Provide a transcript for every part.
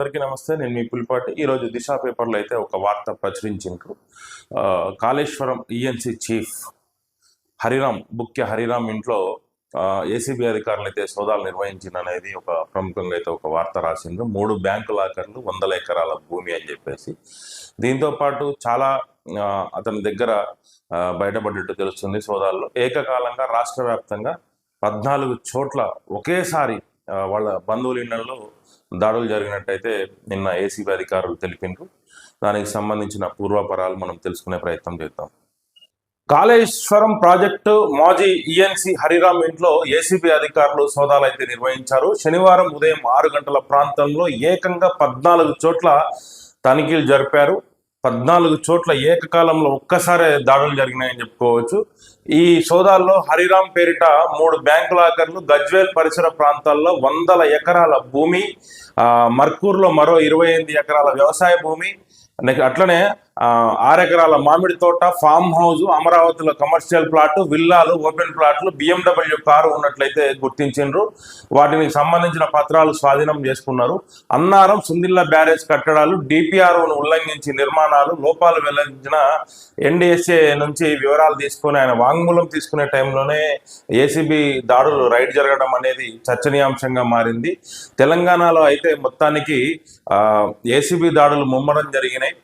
అందరికీ నమస్తే. నేను మీ పులిపాటి. ఈరోజు దిశ పేపర్లో అయితే ఒక వార్త ప్రచురించారు కాళేశ్వరం ఈఎన్సీ చీఫ్ హరిరామ్ ముఖ్య హరిరామ్ ఇంట్లో ఏసీబీ అధికారులు అయితే సోదాలు నిర్వహించిన అనేది ఒక ప్రముఖంగా అయితే ఒక వార్త రాసిండ్రు. మూడు బ్యాంకు లాకర్లు వందల ఎకరాల భూమి అని చెప్పేసి. దీంతో పాటు చాలా అతని దగ్గర బయటపడ్డట్టు తెలుస్తుంది సోదాల్లో. ఏకకాలంగా రాష్ట్ర వ్యాప్తంగా పద్నాలుగు చోట్ల ఒకేసారి వాళ్ళ బంధువుల ఇళ్ళలో దాడులు జరిగినట్టయితే నిన్న ఏసీబీ అధికారులు తెలిపిండ్రు. దానికి సంబంధించిన పూర్వాపరాలు మనం తెలుసుకునే ప్రయత్నం చేద్దాం. కాళేశ్వరం ప్రాజెక్టు మాజీ ఈఎన్సీ హరిరామ్ ఇంట్లో ఏసీబీ అధికారులు సోదాలు అయితే నిర్వహించారు. శనివారం ఉదయం ఆరు గంటల ప్రాంతంలో ఏకంగా పద్నాలుగు చోట్ల తనిఖీలు జరిపారు. పద్నాలుగు చోట్ల ఏకకాలంలో ఒక్కసారే దాడులు జరిగినాయని చెప్పుకోవచ్చు. ఈ సోదాల్లో హరిరామ్ పేరిట మూడు బ్యాంకు లాకర్లు గజ్వేల్ పరిసర ప్రాంతాల్లో వందల ఎకరాల భూమి ఆ, మర్కూర్లో మరో ఇరవై ఎనిమిది ఎకరాల వ్యవసాయ భూమి అట్లనే ఆరెకరాల ఆరు ఎకరాల మామిడి తోట ఫామ్ హౌస్ అమరావతిలో కమర్షియల్ ప్లాట్ విల్లాలు ఓపెన్ ప్లాట్లు బిఎండబ్ల్యూ కారు ఉన్నట్లయితే గుర్తించిండ్రు. వాటికి సంబంధించిన పత్రాలు స్వాధీనం చేసుకున్నారు. అన్నారం సుందిల్ల బ్యారేజ్ కట్టడాలు డిపిఆర్ఓను ఉల్లంఘించి నిర్మాణాలు లోపాలు వెల్లడించిన ఎన్డీఎస్ఏ నుంచి వివరాలు తీసుకొని ఆయన వాంగ్మూలం తీసుకునే టైంలోనే ఏసీబీ దాడులు రైడ్ జరగడం అనేది చర్చనీయాంశంగా మారింది. తెలంగాణలో అయితే మొత్తానికి ఏసీబీ దాడులు ముమ్మరం జరిగినాయి.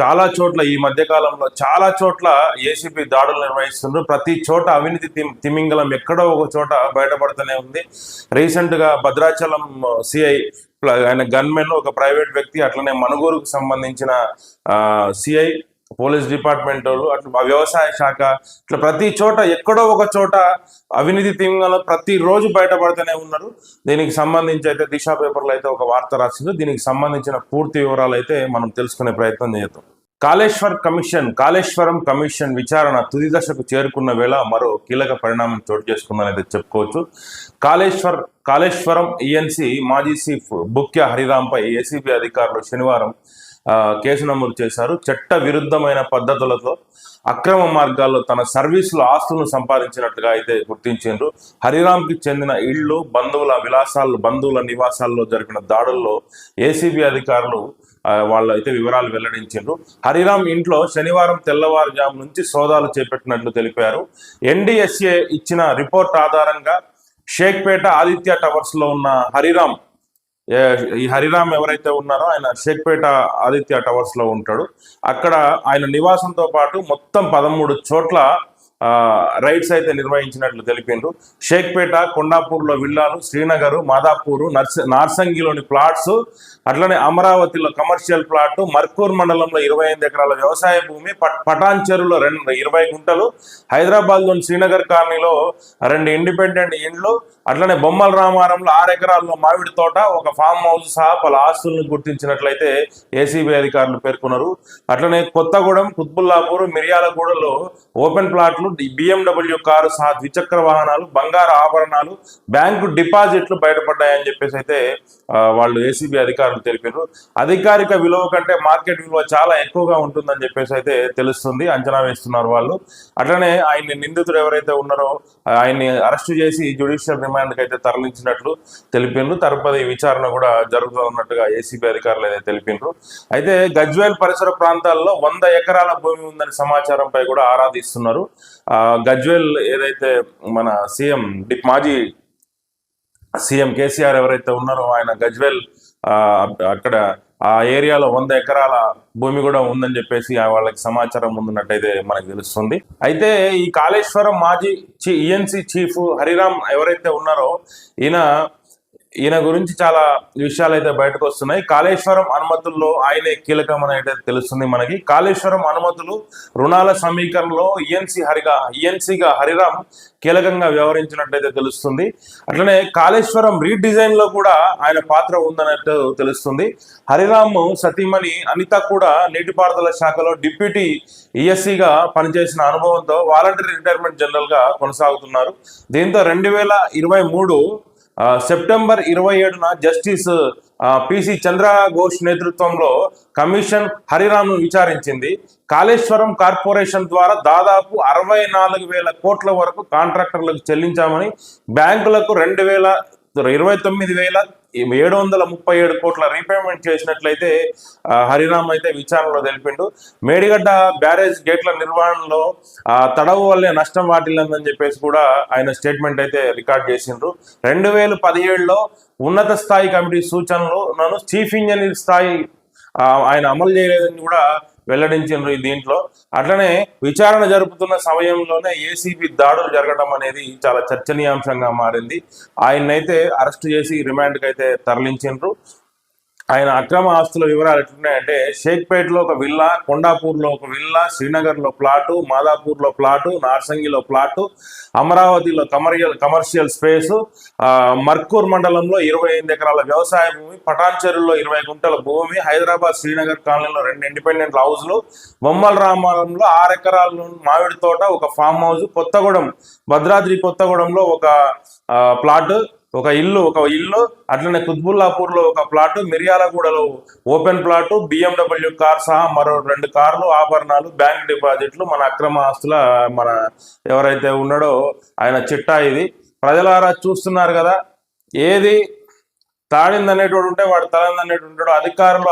చాలా చోట్ల ఈ మధ్య కాలంలో చాలా చోట్ల ఏసీబీ దాడులు నిర్వహిస్తున్నారు ప్రతి చోట అవినీతి తిమింగలం ఎక్కడో ఒక చోట బయటపడుతూనే ఉంది. రీసెంట్గా భద్రాచలం సిఐ ఆయన గన్మెన్ ఒక ప్రైవేట్ వ్యక్తి అట్లనే మనుగూరుకు సంబంధించిన సిఐ పోలీస్ డిపార్ట్మెంట్ వాళ్ళు అట్లా వ్యవసాయ శాఖ ఇట్లా ప్రతి చోట ఎక్కడో ఒక చోట అవినీతి తీవ్రంగా ప్రతి రోజు బయటపడుతూనే ఉన్నారు. దీనికి సంబంధించి అయితే దిశ పేపర్లో అయితే ఒక వార్త రాసింది. దీనికి సంబంధించిన పూర్తి వివరాలు అయితే మనం తెలుసుకునే ప్రయత్నం చేద్దాం. కాళేశ్వర్ కమిషన్ కాళేశ్వరం కమిషన్ విచారణ తుది దశకు చేరుకున్న వేళ మరో కీలక పరిణామం చోటు చేసుకుందని అయితే చెప్పుకోవచ్చు. కాళేశ్వర్ కాళేశ్వరం ఈఎన్సీ మాజీ చీఫ్ బుక్య హరిరాంపై ఏసీబీ అధికారులు శనివారం కేసు నమోదు చేశారు. చట్ట విరుద్ధమైన పద్ధతులతో అక్రమ మార్గాల్లో తన సర్వీసులు ఆస్తులను సంపాదించినట్టుగా అయితే గుర్తించారు హరిరామ్కి చెందిన ఇళ్ళు బంధువుల విలాసాలు బంధువుల నివాసాల్లో జరిపిన దాడుల్లో ఏసీబీ అధికారులు వాళ్ళు అయితే వివరాలు వెల్లడించారు హరిరామ్ ఇంట్లో శనివారం తెల్లవారుజాము నుంచి సోదాలు చేపట్టినట్లు తెలిపారు. ఎన్డీఎస్ఏ ఇచ్చిన రిపోర్ట్ ఆధారంగా షేక్పేట ఆదిత్య టవర్స్లో ఉన్న హరిరామ్ ఈ హరిరామ్ ఎవరైతే ఉన్నారో ఆయన షేక్పేట ఆదిత్య టవర్స్లో ఉంటాడు. అక్కడ ఆయన నివాసంతో పాటు మొత్తం పదమూడు చోట్ల రైడ్స్ అయితే నిర్వహించినట్లు తెలిపిండ్రు. షేక్పేట కొండాపూర్లో విల్లాలు శ్రీనగర్ మాదాపూర్ నర్స నార్సంగిలోని ప్లాట్స్ అట్లనే అమరావతిలో కమర్షియల్ ప్లాట్ మర్కూర్ మండలంలో ఇరవై ఐదు ఎకరాల వ్యవసాయ భూమి పట్- పటాన్ చెరువులో రెండు ఇరవై గుంటలు హైదరాబాద్లోని శ్రీనగర్ కాలనీలో రెండు ఇండిపెండెంట్ ఇండ్లు అట్లనే బొమ్మల రామారంలో ఆరు ఎకరాల్లో మామిడి తోట ఒక ఫామ్ హౌస్ సహా పలు ఆస్తులను గుర్తించినట్లయితే ఏసీబీ అధికారులు పేర్కొన్నారు. అట్లనే కొత్తగూడెం కుత్బుల్లాపూర్ మిర్యాలగూడలో ఓపెన్ ప్లాట్లు బిఎండబ్ల్యూ కారు సహా ద్విచక్ర వాహనాలు బంగారు ఆభరణాలు బ్యాంకు డిపాజిట్లు బయటపడ్డాయని చెప్పేసి అయితే వాళ్ళు ఏసీబీ అధికారులు తెలిపారు. అధికారిక విలువ కంటే మార్కెట్ విలువ చాలా ఎక్కువగా ఉంటుందని చెప్పేసి అయితే తెలుస్తుంది. అంచనా వేస్తున్నారు వాళ్ళు. అట్లనే ఆయన్ని నిందితుడు ఎవరైతే ఉన్నారో ఆయన్ని అరెస్టు చేసి జ్యుడిషియల్ రిమాండ్కి అయితే తరలించినట్లు తెలిపిండ్రు. తరుపతి విచారణ కూడా జరుగుతున్నట్టుగా ఏసీబీ అధికారులు అయితే తెలిపిండ్రు. అయితే గజ్వేల్ పరిసర ప్రాంతాల్లో వంద ఎకరాల భూమి ఉందని సమాచారంపై కూడా ఆరాధిస్తున్నారు గజ్వేల్ ఏదైతే మన సీఎం డి- మాజీ సీఎం కేసీఆర్ ఎవరైతే ఉన్నారో ఆయన గజ్వేల్ ఆ, అక్కడ ఆ ఏరియాలో వంద ఎకరాల భూమి కూడా ఉందని చెప్పేసి ఆ వాళ్ళకి సమాచారం ఉందన్నట్టయితే మనకు తెలుస్తుంది. అయితే ఈ కాళేశ్వరం మాజీ ఈఎన్సీ చీఫ్ హరిరామ్ ఎవరైతే ఉన్నారో ఈయన ఈయన గురించి చాలా విషయాలు అయితే బయటకు వస్తున్నాయి కాళేశ్వరం అనుమతుల్లో ఆయనే కీలకం అయితే తెలుస్తుంది మనకి. కాళేశ్వరం అనుమతులు రుణాల సమీకరణలో ఈఎన్సీ హరిగా ఈఎన్సీగా హరిరామ్ కీలకంగా వ్యవహరించినట్టయితే తెలుస్తుంది. అట్లనే కాళేశ్వరం రీడిజైన్లో కూడా ఆయన పాత్ర ఉందన్నట్టు తెలుస్తుంది. హరిరామ్ సతీమణి అనిత కూడా నీటిపారుదల శాఖలో డిప్యూటీ ఈఎస్సీగా పనిచేసిన అనుభవంతో వాలంటరీ రిటైర్మెంట్ జనరల్గా కొనసాగుతున్నారు. దీంతో రెండు వేల ఇరవై మూడు సెప్టెంబర్ ఇరవై ఏడున జస్టిస్ పిసి చంద్ర ఘోష్ నేతృత్వంలో కమిషన్ హరిరామ్ను విచారించింది. కాళేశ్వరం కార్పొరేషన్ ద్వారా దాదాపు అరవై నాలుగు వేల కోట్ల వరకు కాంట్రాక్టర్లకు చెల్లించామని బ్యాంకులకు రెండు వేల ఇరవై తొమ్మిది వేల ఏడు వందల ముప్పై ఏడు కోట్ల రీపేమెంట్ చేసినట్లయితే హరిరామ్ అయితే విచారణలో తెలిపిండు. మేడిగడ్డ బ్యారేజ్ గేట్ల నిర్వహణలో ఆ, తడవు వల్లే నష్టం వాటిల్లందని చెప్పేసి కూడా ఆయన స్టేట్మెంట్ అయితే రికార్డ్ చేసిండ్రు. రెండు వేల పదిహేడులో ఉన్నత స్థాయి కమిటీ సూచనలు నన్ను చీఫ్ ఇంజనీర్ స్థాయి ఆయన అమలు చేయలేదని కూడా వెల్లడించిండ్రు ఈ దీంట్లో. అట్లనే విచారణ జరుపుతున్న సమయంలోనే ఏసీబీ దాడులు జరగడం అనేది చాలా చర్చనీయాంశంగా మారింది. ఆయన్నైతే అరెస్ట్ చేసి రిమాండ్కి అయితే తరలించిండ్రు ఆయన అక్రమ ఆస్తుల వివరాలు ఎట్లున్నాయంటే షేక్పేట్లో ఒక విల్లా కొండాపూర్లో ఒక విల్లా శ్రీనగర్లో ప్లాటు మాదాపూర్లో ప్లాటు నార్సంగిలో ప్లాటు అమరావతిలో కమర్షియల్ కమర్షియల్ స్పేసు మర్కూర్ మండలంలో ఇరవై ఎనిమిది ఎకరాల వ్యవసాయ భూమి పటాన్చెరులో ఇరవై గుంటల భూమి హైదరాబాద్ శ్రీనగర్ కాలనీలో రెండు ఇండిపెండెంట్ హౌస్లు బొమ్మల రామారంలో ఆరు ఎకరాల మామిడి తోట ఒక ఫామ్ హౌస్ కొత్తగూడెం భద్రాద్రి కొత్తగూడెంలో ఒక ప్లాటు ప్లాట్ ఒక ఇల్లు ఒక ఇల్లు అట్లనే కుత్బుల్లాపూర్లో ఒక ప్లాట్ మిర్యాలగూడలో ఓపెన్ ప్లాట్ బిఎండబ్ల్యూ కార్ సహా మరో రెండు కార్లు ఆభరణాలు బ్యాంక్ డిపాజిట్లు మన అక్రమ ఆస్తుల మన ఎవరైతే ఉన్నాడో ఆయన చిట్టా ఇది. ప్రజలారా చూస్తున్నారు కదా ఏది తాడిందనేటోడు ఉంటే వాడు తలందనేటోడు ఉంటాడు అధికారులు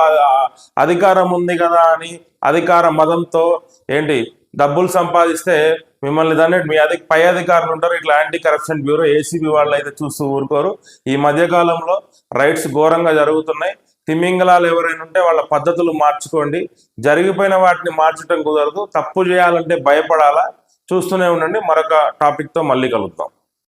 అధికారం ఉంది కదా అని అధికార మదంతో ఏంటి డబ్బులు సంపాదిస్తే మిమ్మల్ని దాన్ని మీ అధి పై అధికారులు ఉంటారు. ఇట్లా యాంటీ కరప్షన్ బ్యూరో ఏసీబీ వాళ్ళు అయితే చూస్తూ ఊరుకోరు. ఈ మధ్యకాలంలో రైట్స్ ఘోరంగా జరుగుతున్నాయి. తిమింగలాలు ఎవరైనా ఉంటే వాళ్ళ పద్ధతులు మార్చుకోండి. జరిగిపోయిన వాటిని మార్చడం కుదరదు. తప్పు చేయాలంటే భయపడాలా? చూస్తూనే ఉండండి. మరొక టాపిక్తో మళ్ళీ కలుద్దాం.